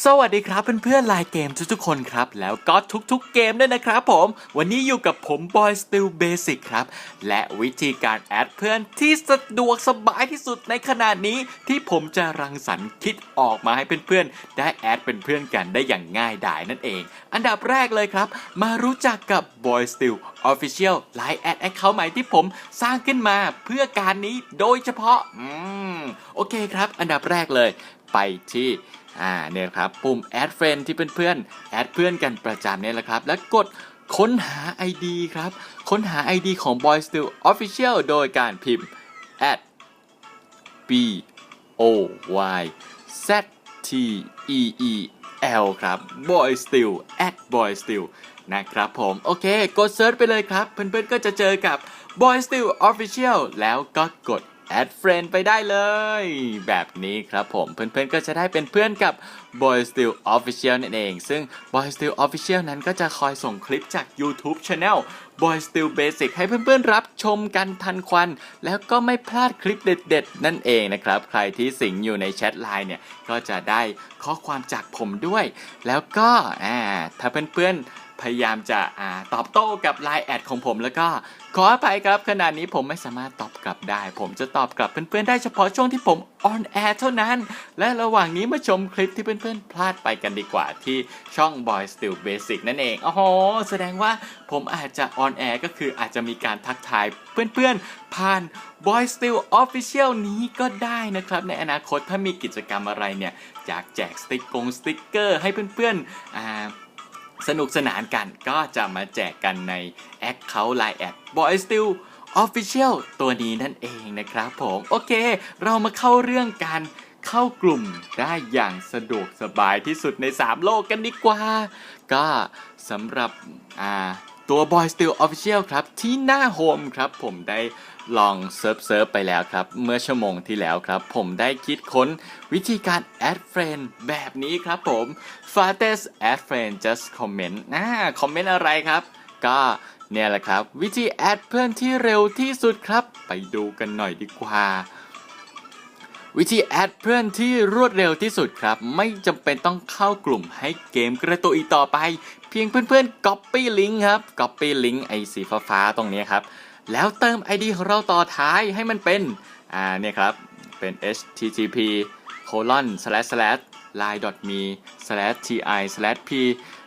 สวัสดีครับเพื่อนๆไลน์เกมทุกๆคนครับ แล้วก็ทุกๆเกมด้วยนะครับผม วันนี้อยู่กับผม Boy Still Basic ครับ และวิธีการแอดเพื่อนที่สะดวกสบายที่สุดในขนาดนี้ ที่ผมจะรังสรรค์คิดออกมาให้เพื่อนๆ ได้แอดเป็นเพื่อนกันได้อย่างง่ายดายนั่นเอง อันดับแรกเลยครับ มารู้จักกับ Boy Still Official Line Ad Account ใหม่ที่ผมสร้างขึ้นมาเพื่อการนี้โดยเฉพาะ อืม โอเคครับ อันดับแรกเลย ไปที่อ่าเนี่ยครับปุ่ม add friend ที่เพื่อนๆแอดเพื่อนกันประจำเนี่ยแหละครับ แล้วกดค้นหา ID ครับ ค้นหา ID ของ Boy Still Official โดยการพิมพ์ at b o y z t e e l ครับ Boy Still at Boy Still นะครับผม โอเค กดเซิร์ชไปเลยครับ เพื่อนๆก็จะเจอกับ Boy Still Official แล้วก็กด add friend ไปได้เลย แบบนี้ครับผมเพื่อนๆก็จะได้เป็นเพื่อนกับ Boy Still Official นั่นเอง ซึ่ง Boy Still Official นั้นก็จะคอยส่งคลิปจาก YouTube Channel Boy Still Basic ให้เพื่อนๆรับชมกันทันควัน แล้วก็ไม่พลาดคลิปเด็ดๆ นั่นเองนะครับ ใครที่สิงอยู่ในแชทไลน์เนี่ย ก็จะได้ข้อความจากผมด้วย แล้วก็อ่าถ้าเพื่อนๆ พยายามจะอตอบโต้กับ Line แอดของผมแล้วก็ขออภัยครับขณะนี้ผมไม่สามารถตอบกลับได้ ผมจะตอบกลับเพื่อนๆได้เฉพาะช่วงที่ผมออนแอร์เท่านั้น และระหว่างนี้มาชมคลิปที่เพื่อนๆพลาดไปกันดีกว่าที่ช่อง Boy Still Basic นั่นเองโอ้โหแสดงว่าผมอาจจะออนแอร์ก็คืออาจจะมีการทักทายเพื่อนๆ ผ่าน Boy Still Official นี้ก็ได้นะครับ ในอนาคตถ้ามีกิจกรรมอะไรเนี่ยอยากแจกสติกกงสติกเกอร์ให้เพื่อนๆอ่า สนุกสนานกันก็จะมาแจกกันในแอคเคาท์ Line แอด Boy Still Official ตัวนี้นั่นเองนะครับผม โอเค เรามาเข้าเรื่องการเข้ากลุ่มได้อย่างสะดวกสบายที่สุดใน 3 โลกกันดีกว่า ก็สำหรับตัว Boy Still Official ครับ ที่หน้าโฮมครับผมได้ ลองเซิร์ฟเซิร์ฟไปแล้วครับ เมื่อชั่วโมงที่แล้วครับ ผมได้คิดค้นวิธีการ add friend แบบนี้ครับผม fastest add friend just comment นะคอมเมนต์อะไรครับ ก็เนี่ยแหละครับ วิธีแอดเพื่อนที่เร็วที่สุดครับ ไปดูกันหน่อยดีกว่า วิธีแอดเพื่อนที่รวดเร็วที่สุดครับ ไม่จำเป็นต้องเข้ากลุ่มให้เกมกระตุกอีกต่อไป เพียงเพื่อนๆ copy link ครับ copy link ไอสีฟ้าๆตรงนี้ครับ แล้วเติม ID ของเราต่อท้ายให้มันเป็น อ่าเนี่ยครับ เป็น http colon slash slash line me slash ti slash p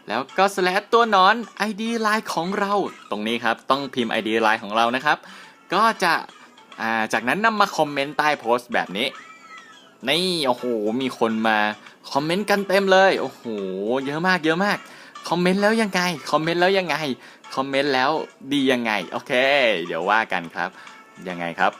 แล้วก็ slash ตัวนอน ID line ของเรา ตรงนี้ครับต้องพิมพ์ ID line ของเรานะครับ ก็จะ อ่า จากนั้นนำมาคอมเมนต์ใต้โพสต์แบบนี้ นี่ โอ้โห มีคนมา คอมเมนต์กันเต็มเลย โอ้โห เยอะมากเยอะมาก คอมเมนต์แล้วยังไง คอมเมนต์แล้วยังไง คอมเมนต์แล้วดียังไง โอเค เดี๋ยวว่ากันครับ ยังไงครับ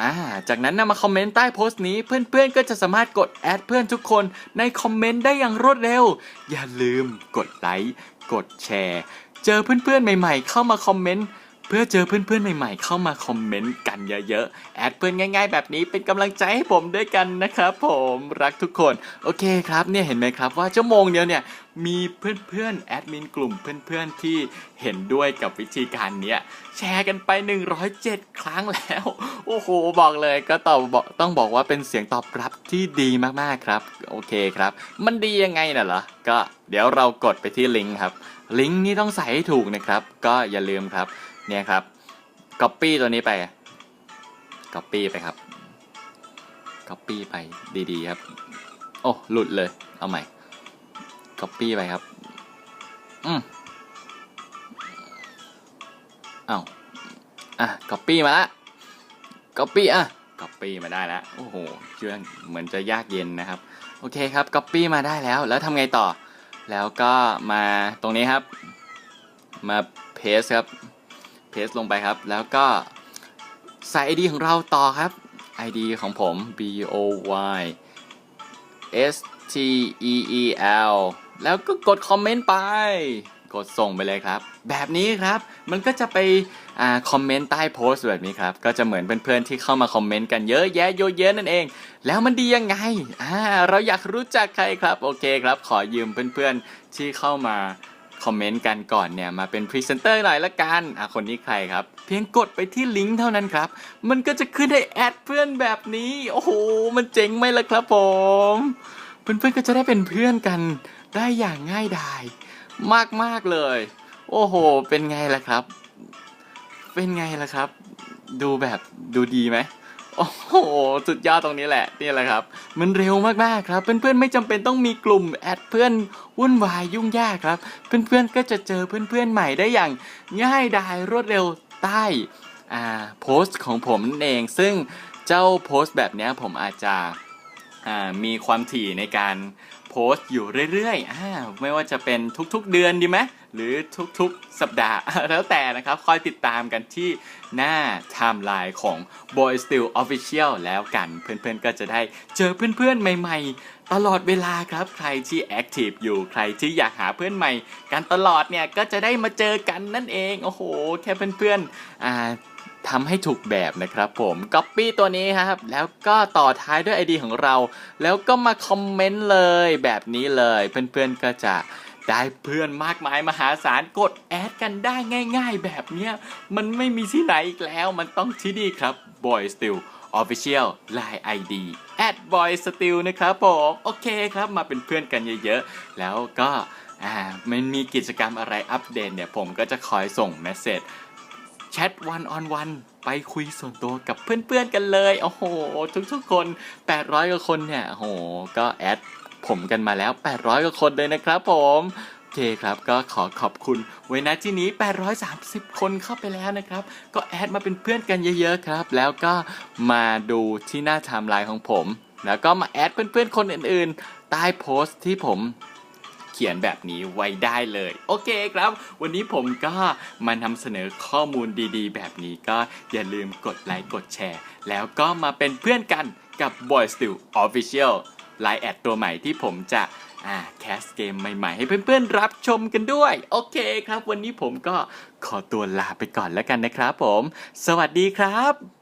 อ่าจากนั้นนำมาคอมเมนต์ใต้โพสต์นี้เพื่อนๆก็จะสามารถกดแอดเพื่อนทุกคนในคอมเมนต์ได้อย่างรวดเร็ว อย่าลืมกดไลค์ กดแชร์ เจอเพื่อนๆใหม่ๆ เข้ามาคอมเมนต์ เพื่อเจอเพื่อนๆใหม่ๆ เข้ามาคอมเมนต์กันเยอะๆ แอดเพื่อนง่ายๆ แบบนี้เป็นกำลังใจให้ผมด้วยกันนะครับผมรักทุกคน โอเคครับเนี่ยเห็นไหมครับว่าชั่วโมงเดียวเนี่ยมีเพื่อนๆแอดมินกลุ่มเพื่อนๆที่เห็นด้วยกับวิธีการเนี้ยแชร์กันไป 107 ครั้งแล้ว โอ้โห บอกเลยก็ตอบต้องบอกว่าเป็นเสียงตอบรับที่ดีมากๆครับ โอเคครับ มันดียังไงน่ะเหรอ ก็เดี๋ยวเรากดไปที่ลิงก์ครับ ลิงก์นี้ต้องใส่ให้ถูกนะครับ ก็อย่าลืมครับ เนี่ยครับ Copy ตัวนี้ไป Copy ไปครับ Copy ไปดีๆครับ โอ้หลุดเลย เอาใหม่ Copy ไปครับ อืมเอาอะ Copy มาละ Copy อะ Copy มาได้แล้วโอ้โหเชื่องเหมือนจะยากเย็นนะครับ โอเคครับ Copy มาได้แล้ว แล้วทำไงต่อ แล้วก็มาตรงนี้ครับ มา paste ครับ paste ลงไปครับ แล้วก็ใส่ ID ของเราต่อครับ ID ของผม b o y s t e e l แล้วก็กดคอมเมนต์ไป กดส่งไปเลยครับ แบบนี้ครับ มันก็จะไปอคอมเมนต์ใต้โพสต์แบบนี้ครับ ก็จะเหมือนเพื่อนๆที่เข้ามาคอมเมนต์กันเยอะแยะโยเยอะนั่นเอง แล้วมันดียังไงอ่าเราอยากรู้จักใครครับ โอเคครับ ขอยืมเพื่อนๆที่เข้ามา คอมเมนต์กันก่อนเนี่ยมาเป็นพรีเซนเตอร์หน่อยละกันอะคนนี้ใครครับ เพียงกดไปที่ลิงก์เท่านั้นครับ มันก็จะขึ้นให้แอดเพื่อนแบบนี้ โอ้โห มันเจ๋งไหมล่ะครับผม เพื่อนๆก็จะได้เป็นเพื่อนกันได้อย่างง่ายดาย มากๆเลย โอ้โห เป็นไงล่ะครับ เป็นไงล่ะครับ ดูแบบดูดีไหมโอ้โหสุดยอดตรงนี้แหละนี่แหละครับ มันเร็วมากๆครับ เพื่อนๆไม่จำเป็นต้องมีกลุ่มแอดเพื่อนวุ่นวายยุ่งยากครับ เพื่อนๆก็จะเจอเพื่อนๆใหม่ได้อย่างง่ายดายรวดเร็วใต้อ่าโพสต์ของผมนั่นเอง ซึ่งเจ้าโพสต์แบบนี้ผมอาจจะอ่ามีความถี่ในการโพสต์อยู่เรื่อยๆอ่าไม่ว่าจะเป็นทุกๆเดือนดีไหม หรือทุกๆสัปดาห์ แล้วแต่นะครับ คอยติดตามกันที่หน้าไทม์ไลน์ของ Boy Still Official แล้วกันเพื่อนๆก็จะได้เจอเพื่อนๆใหม่ ๆ ตลอดเวลาครับ ใครที่แอคทีฟอยู่ใครที่อยากหาเพื่อนใหม่ กันตลอดเนี่ยก็จะได้มาเจอกันนั่นเองโอ้โห แค่เพื่อนๆอ่าทำให้ถูกแบบนะครับผม Copy ตัวนี้ครับ แล้วก็ต่อท้ายด้วย ID ของเรา แล้วก็มาคอมเมนต์เลยแบบนี้เลย เพื่อนๆก็จะ ได้เพื่อนมากมายมหาศาลกดแอดกันได้ง่ายๆ แบบเนี้ยมันไม่มีที่ไหนอีกแล้ว มันต้องที่นี่ครับ Boy Still Official Line ID at Boy Still นะครับผมโอเคครับมาเป็นเพื่อนกันเยอะๆ แล้วก็อ่ามันมีกิจกรรมอะไรอัปเดตเนี่ยผมก็จะคอยส่งเมสเซจแชทวันออนวันไปคุยส่วนตัวกับเพื่อนๆกันเลย โอ้โห ทุกๆคน 800กว่าคนเนี่ยโอ้โห ก็แอด ผมกันมาแล้ว 800 กว่าคนเลยนะครับผมโอเคครับก็ขอขอบคุณไว้ณที่นี้ 830 คนเข้าไปแล้วนะครับ ก็แอดมาเป็นเพื่อนกันเยอะๆครับ แล้วก็มาดูที่หน้าไทม์ไลน์ของผม แล้วก็มาแอดเพื่อนๆคนอื่นๆ ใต้โพสต์ที่ผมเขียนแบบนี้ไว้ได้เลย โอเคครับ วันนี้ผมก็มานำเสนอข้อมูลดีๆ แบบนี้ก็อย่าลืมกดไลค์กดแชร์ แล้วก็มาเป็นเพื่อนกันกับ Boy Still Official ไลน์แอดตัวใหม่ที่ผมจะอ่าแคสเกมใหม่ๆ ให้เพื่อนๆ รับชมกันด้วย โอเคครับ วันนี้ผมก็ขอตัวลาไปก่อนแล้วกันนะครับผม สวัสดีครับ